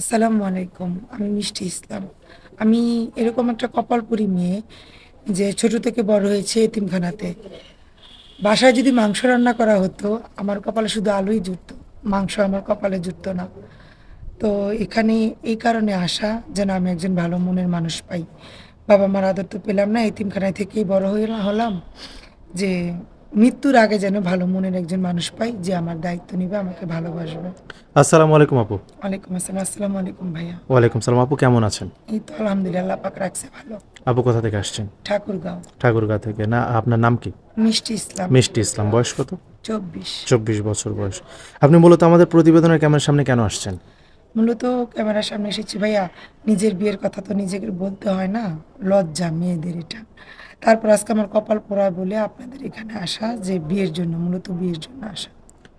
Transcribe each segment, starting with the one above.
আসসালামু আলাইকুম, আমি মিষ্টি ইসলাম। আমি এরকম একটা কপালপুরি মেয়ে যে ছোট থেকে বড় হয়েছে এতিমখানাতে। বাসায় যদি মাংস রান্না করা হতো, আমার কপালে শুধু আলুই জুটতো, মাংস আমার কপালে জুটতো না। তো এখানে এই কারণে আসা যেন আমি একজন ভালো মনের মানুষ পাই। বাবা মার আদর তো পেলাম না, এতিমখানায় থেকেই বড় হয়ে হলাম যে মৃত্যুর আগে যেন ভালো মনের একজন মানুষ পাই যে আমার দায়িত্ব নিবে আমাকে ভালোবাসবে। আসসালামু আলাইকুম আপু। ওয়ালাইকুম আসসালাম। আসসালামু আলাইকুম ভাইয়া। ওয়ালাইকুম সালাম আপু কেমন আছেন? এই তো আলহামদুলিল্লাহ পাক রাখছে ভালো। আপু কোথা থেকে আসছেন? ঠাকুরগাঁও। ঠাকুরগা থেকে। না আপনার নাম কি? মিষ্টি ইসলাম। মিষ্টি ইসলাম। বয়স কত? চব্বিশ। চব্বিশ বছর বয়স। আপনি মূলত আমাদের প্রতিবেদনের ক্যামেরার সামনে কেন আসছেন? মূলত ক্যামেরার সামনে এসেছি ভাইয়া। নিজের বিয়ের কথা তো নিজেকে বলতে হয় না। লজ্জা মেয়েদের এটা। তারপর আজকে আমার কপাল পোড়া বলে আপনাদের এখানে আসা যে বিয়ের জন্য মূলত বিয়ের জন্য আসা।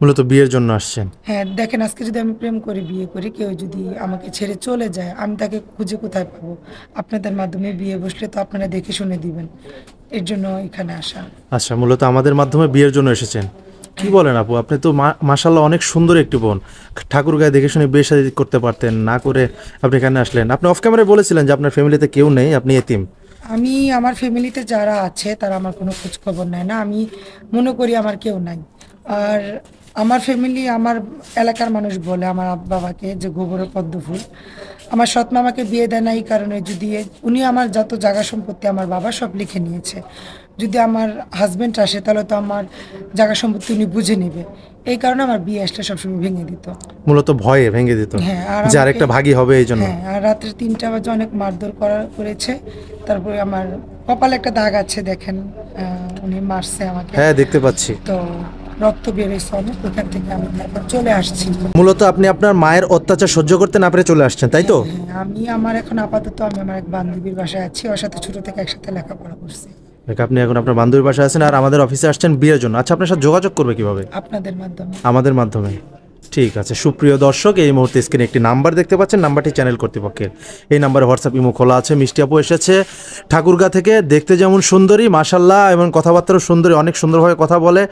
মূলত বিয়ের জন্য আসছেন? হ্যাঁ দেখেন আজকে যদি আমি প্রেম করে বিয়ে করি কেউ যদি আমাকে ছেড়ে চলে যায় আমি তাকে খুঁজে কোথায় পাবো? আপনাদের মাধ্যমে বিয়ে বসলে তো আপনারা দেখে শুনে দিবেন। এর জন্য এখানে আসা। আচ্ছা মূলত আমাদের মাধ্যমে বিয়ের জন্য এসেছেন। কি বলেন আপু? আপনি তো মাশাল্লাহ অনেক সুন্দর একটি বোন। ঠাকুর গায়ে দেখে শুনে বিয়ে করতে পারতেন না করে আপনি এখানে আসলেন। আপনি অফ ক্যামেরায় বলেছিলেন যে আপনার ফ্যামিলিতে কেউ নেই আপনি এতিম। আমি আমার ফ্যামিলিতে যারা আছে, তারা আমার কোনো খোঁজ খবর নেয় না। আমি মনে করি আমার কেউ নাই। আর আমার ফ্যামিলি, আমার এলাকার মানুষ বলে, আমার বাবাকে যে গোবরের পদ্ম ফুল আমার সৎ মামাকে বিয়ে দেয় না এই কারণে যদি উনি আমার যত জায়গা সম্পত্তি আমার বাবা সব লিখে নিয়েছে। যদি আমার হাজব্যান্ড আসে তাহলে তো আমার জায়গা সম্পত্তি উনি বুঝে নেবে। এই কারণে আমার বিয়ে আসলে সবসময় ভেঙে দিত। মূলত ভয়ে ভেঙে দিত। হ্যাঁ, আর যে আরেকটা ভাগী হবে এই জন্য। হ্যাঁ আর রাত্রে তিনটা বাজে অনেক মারধর করা করেছে। তারপরে আমার কপালে একটা দাগ আছে দেখেন আহ, উনি মারছে আমাকে। হ্যাঁ দেখতে পাচ্ছি। তো রক্ত বেরোইছে অনেক ওখান থেকে আমি তারপর চলে আসছি। মূলত আপনি আপনার মায়ের অত্যাচার সহ্য করতে না পেরে চলে আসছেন তাই তো? হ্যাঁ, আমি আমার এখন আপাতত আমি আমার এক বান্ধবীর বাসায় আছি ওর সাথে ছোট থেকে একসাথে লেখাপড়া করছি। দেখ, আপনি এখন আপনার বান্ধবীর বাসায় আছেন আর আমাদের অফিসে আসছেন বিয়ের জন্য। আচ্ছা আপনার সাথে যোগাযোগ করবে কীভাবে? আপনাদের মাধ্যমে। আমাদের মাধ্যমে। ঠিক আছে, সুপ্রিয় দর্শক, এই মুহূর্তে স্ক্রিনে একটি নাম্বার দেখতে পাচ্ছেন নাম্বারটি চ্যানেল কর্তৃপক্ষের। এই নাম্বারে হোয়াটসঅ্যাপ ইমো খোলা আছে, মিষ্টি আপু এসেছে। ঠাকুরগা থেকে দেখতে যেমন সুন্দরী মাসাল্লাহ এবং কথাবার্তাও সুন্দরী, অনেক সুন্দরভাবে কথা বলে,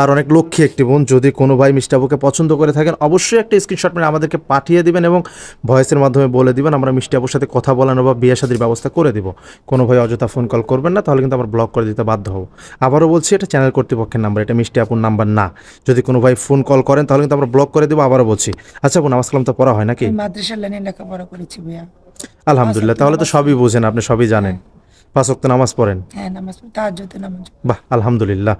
আর অনেক লক্ষ্মী একটি বোন। যদি কোনো ভাই মিষ্টি আপুকে পছন্দ করে থাকেন, অবশ্যই একটা স্ক্রিনশট মেরে আমাদেরকে পাঠিয়ে দিবেন এবং ভয়েসের মাধ্যমে বলে দিবেন, আমরা মিষ্টি আপুর সাথে কথা বলানো বা বিয়ে শাদির ব্যবস্থা করে দিব। কোনো ভাই অযথা ফোন কল করবেন না, তাহলে কিন্তু আমরা ব্লক করে দিতে বাধ্য হব। আবারও বলছি, এটা চ্যানেল কর্তৃপক্ষের নাম্বার এটা মিষ্টি আপুর নাম্বার না। যদি কোনো ভাই ফোন কল করেন, তাহলে কিন্তু আমরা ব্লক করে দেবো আবারও বলছি। আচ্ছা বোন নামাজ কালাম তো পড়া হয় নাকি? আমি লাইনে লেখাপড়া করেছি ভাইয়া। আলহামদুলিল্লাহ তাহলে তো সবই বোঝেন আপনি সবই জানেন। পাঁচ ওয়াক্ত নামাজ পড়েন? হ্যাঁ নামাজ তার নামাজ বাহ আলহামদুলিল্লাহ।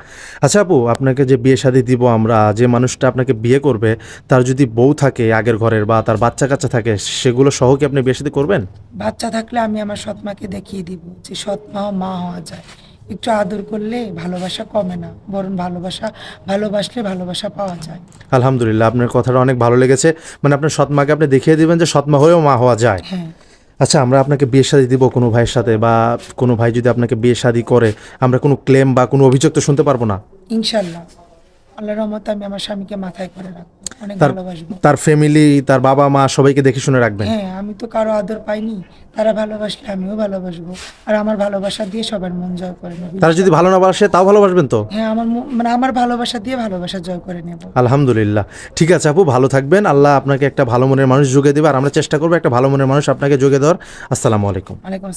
আচ্ছা আপু আপনাকে যে বিয়ে শাদী দিব আমরা যে মানুষটা আপনাকে বিয়ে করবে তার যদি বউ থাকে আগের ঘরের বা তার বাচ্চা কাচ্চা থাকে সেগুলো সহ কি আপনি বিয়ে শাদী করবেন? বাচ্চা থাকলে আমি আমার সৎ মাকে দেখিয়ে দিব যে সৎ মা মা হওয়া যায়। একটু আদর করলে ভালোবাসা কমে না বরং ভালোবাসা ভালোবাসলে ভালোবাসা পাওয়া যায়। আলহামদুলিল্লাহ আপনার কথাটা অনেক ভালো লেগেছে। মানে আপনার সৎমাকে আপনি দেখিয়ে দিবেন যে সৎমা হয়েও মা হওয়া যায়। হ্যাঁ। আচ্ছা আমরা আপনাকে বিয়ে শাদী দিব কোনো ভাইয়ের সাথে বা কোনো ভাই যদি আপনাকে বিয়ে শাদী করে আমরা কোনো ক্লেম বা কোনো অভিযোগ তো শুনতে পারব না? ইনশাল্লাহ। আল্লাহ রহমতে আমি আমার স্বামীকে মাথায় করে রাখব। অনেক তার- ভালোবাসবো। তার ফ্যামিলি তার বাবা মা সবাইকে দেখে শুনে রাখবেন। হ্যাঁ আমি তো কারও আদর পাইনি তারা ভালোবাসলে আমিও ভালোবাসবো। আর আমার ভালোবাসা দিয়ে সবার মন জয় করে নেব। তারা যদি ভালো না বাসে তাও ভালোবাসবেন তো? হ্যাঁ আমার মন- মানে আমার ভালোবাসা দিয়ে ভালোবাসা জয় করে নেব। আলহামদুলিল্লাহ। ঠিক আছে আপু ভালো থাকবেন। আল্লাহ আপনাকে একটা ভালো মনের মানুষ যোগে দেবে। আর আমরা চেষ্টা করব একটা ভালো মনের মানুষ আপনাকে যোগে দেওয়ার। আসসালামু আলাইকুম। আসসালাম।